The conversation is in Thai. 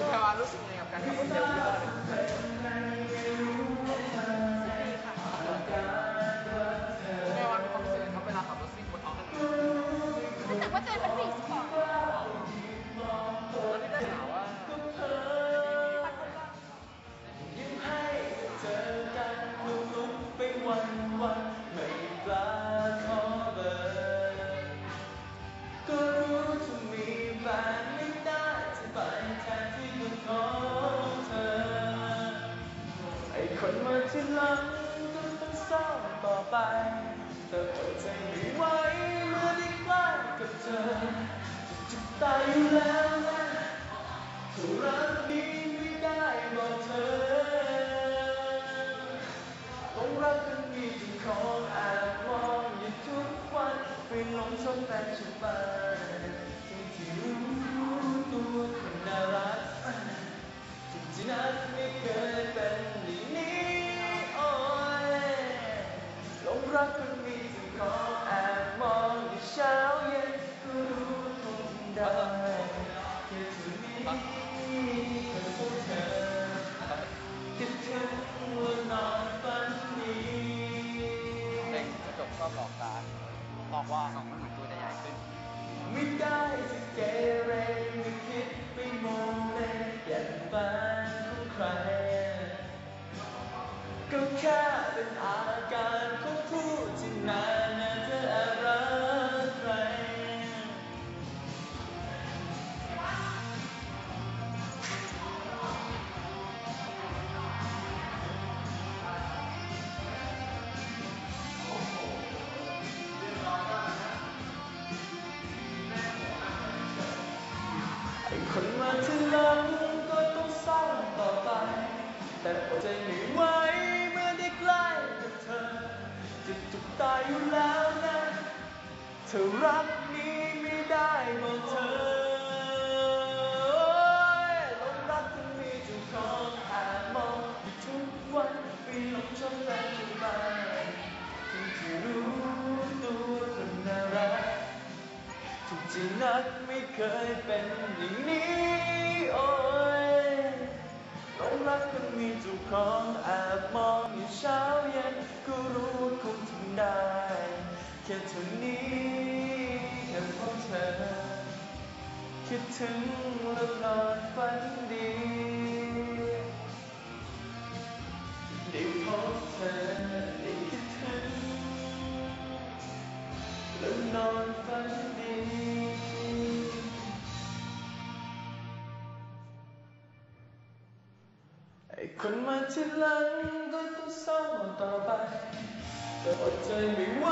คุณแพรวารู้สึกไงกับการขับรถเร็วที่สุดแม่วันมีความรู้สึกไงครับเวลาขับรถซิ่งบนท้องถนน รู้สึกว่าตัวเองเป็นผู้หญิงสปอร์ต คนมาที่หลังก็ต้องเศร้าต่อไปแต่อดใจไม่ไหวเมื่อได้ใกล้กับเธอจะตายอยู่แล้วนะถ้ารักนี้ไม่ได้บอกเธอต้องรักกันมีเจ้าของอาย ได้แค่เธอนี้แค่พวกเธอคิดถึงวันนอนฝันดีเด็กกระจกก็บอกตาบอกว่าสองมันเหมือนตัวใหญ่ขึ้น ไม่ได้จะเกเรไม่คิดไปมองเลยอย่าแฟนของใคร ก็แค่เป็นอาการของผู้ที่นาน ตายอยู่แล้วนะเธอรักนี้ไม่ได้บอกเธอโอ๊ยหลงรักที่มีจ้าของแอบมองทุกวันไปหลงชมแฟนฉันไปทั้งที่รู้ตัวคนน่ารักทุกที่นักไม่เคยเป็นอย่างนี้โอ้ยลงรักคนมีจ้าของแอบมอง ถึงแล้วนอนฝันดีได้พบเธอได้คิดถึงแล้วนอนฝันดีไอ้คนมาที่หลังก็ต้องเศร้าต่อไปแต่อดใจไม่ไหว